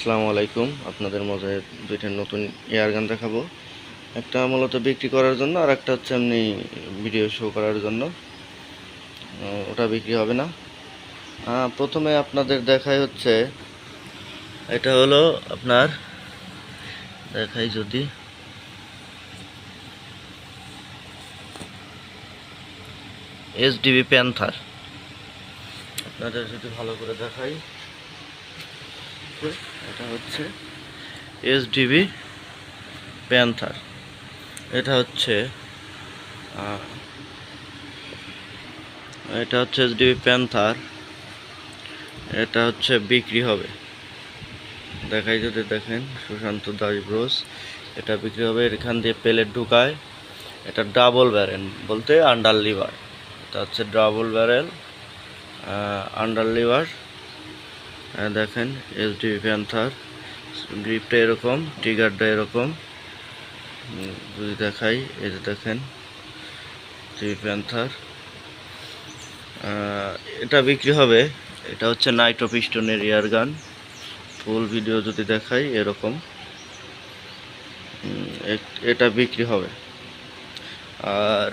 আসসালামু আলাইকুম। আপনাদের মধ্যে দুইটা নতুন এয়ার গান দেখাবো। একটা মূলত বিক্রি করার জন্য, আর একটা হচ্ছে এমনি ভিডিও শো করার জন্য। ওটা বিক্রি হবে না। প্রথমে আপনাদের দেখাই হচ্ছে, এটা হলো আপনার, দেখাই যদি। এসডিবি প্যান্থার আপনাদের যদি ভালো করে দেখাই। এটা হচ্ছে এসডিবি প্যান্থার। এটা হচ্ছে এটা হচ্ছে এসডিবি প্যান্থার। এটা হচ্ছে বিক্রি হবে। দেখাই যদি দেখেন, সুশান্ত দাস ব্রোস, এটা বিক্রি হবে, এখান দিয়ে প্লেট ঢুকায়। এটা ডাবল ব্যারেল বলতে আন্ডার লিভার এটা হচ্ছে ডাবল ব্যারেল আন্ডার লিভার দেখেন এসডি প্যান্থার গ্রিপটা এরকম ট্রিগারটা এরকম। যদি দেখাই, এই যে দেখেন টিভি প্যান্থার এটা বিক্রি হবে। এটা হচ্ছে নাইট্রো পিস্টনের এয়ার গান ফুল ভিডিও যদি দেখাই, এরকম। এটা বিক্রি হবে। আর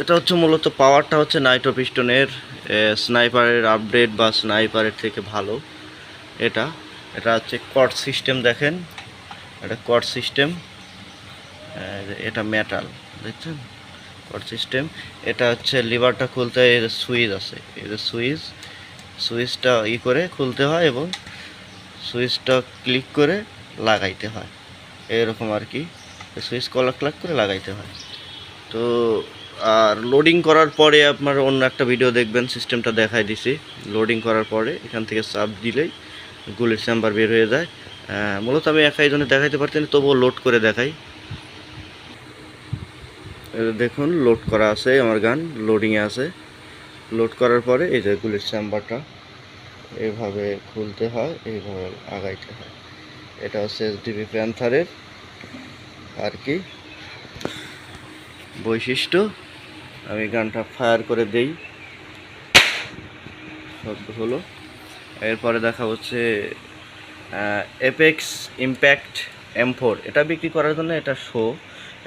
এটা হচ্ছে মূলত পাওয়ারটা হচ্ছে নাইট্রো পিস্টনের স্নাইপারের আপডেট বা স্নাইপারের থেকে ভালো। এটা এটা হচ্ছে কট সিস্টেম দেখেন। এটা কট সিস্টেম এটা মেটাল দেখছেন? কট সিস্টেম এটা হচ্ছে লিভারটা খুলতে এর সুইচ আছে। এর সুইচ, সুইচটা ই করে খুলতে হয় এবং সুইচটা ক্লিক করে লাগাইতে হয়। এরকম আর কি সুইচ কলাক ক্লাক করে লাগাইতে হয়। তো, আর লোডিং করার পরে আপনার অন্য একটা ভিডিও দেখবেন সিস্টেমটা দেখাই দিছি। লোডিং করার পরে এখান থেকে চাপ দিলেই গুলির চেম্বার বের হয়ে যায়। মূলত আমি একাই জন্য দেখাইতে পারতেন তবুও লোড করে দেখাই। এই দেখুন লোড করা আছে আমার গান লোডিংয়ে আছে। লোড করার পরে এই যে গুলির চেম্বারটা এভাবে খুলতে হয়, এইভাবে আগাইতে হয়। এটা হচ্ছে এসডিবি প্যান্থারের আর কি বৈশিষ্ট্য। আমি গানটা ফায়ার করে দেই। শব্দ হলো। এরপরে দেখা হচ্ছে এপেক্স ইম্প্যাক্ট এম ফোর এটা বিক্রি করার জন্য এটা শো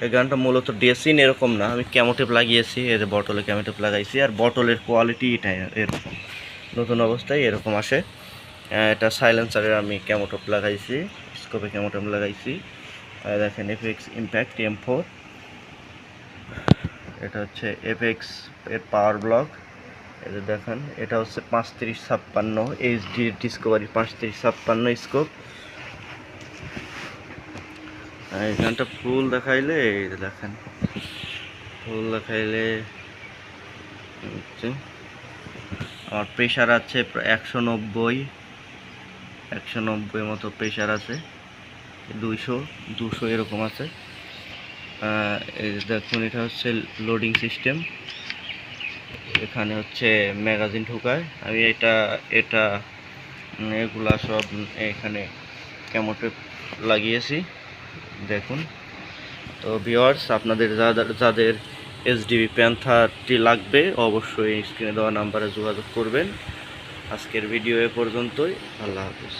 এই গানটা মূলত ডেসিন এরকম না। আমি ক্যামোটেপ লাগিয়েছি যে বটলে ক্যামোটেপ লাগাইছি, আর বটলের কোয়ালিটি এটা এরকম। নতুন অবস্থায় এরকম আসে। এটা সাইলেন্সারের আমি ক্যামোটপ লাগাইছি স্কোপে ক্যামোটপ লাগাইছি। আর দেখেন এফএক্স ইম্প্যাক্ট এম ফোর এটা হচ্ছে এফএক্স এর পাওয়ার ব্লক এই যে দেখেন, এটা হচ্ছে পাঁচত্রিশ ছাপ্পান্ন এইচ এইচডি ডিসকভারি পাঁচত্রিশ ছাপ্পান্ন স্কোপ এখানটা ফুল দেখাইলে, এই যে দেখেন, ফুল দেখাইলে আমার প্রেশার আছে একশো নব্বই একশো নব্বই মতো প্রেশার আছে, দুইশো, দুশো এরকম আছে। দেখুন, এটা হচ্ছে লোডিং সিস্টেম এখানে হচ্ছে ম্যাগাজিন ঢোকায়। আমি এটা এটা এগুলা সব এখানে কেমোটে লাগিয়েছি, দেখুন। তো ভিওয়ার্স আপনাদের যাদের যাদের এসডিবি প্যান্থারটি লাগবে, অবশ্যই স্ক্রিনে দেওয়া নাম্বারে যোগাযোগ করবেন। আজকের ভিডিও এ পর্যন্তই, আল্লাহ হাফিজ।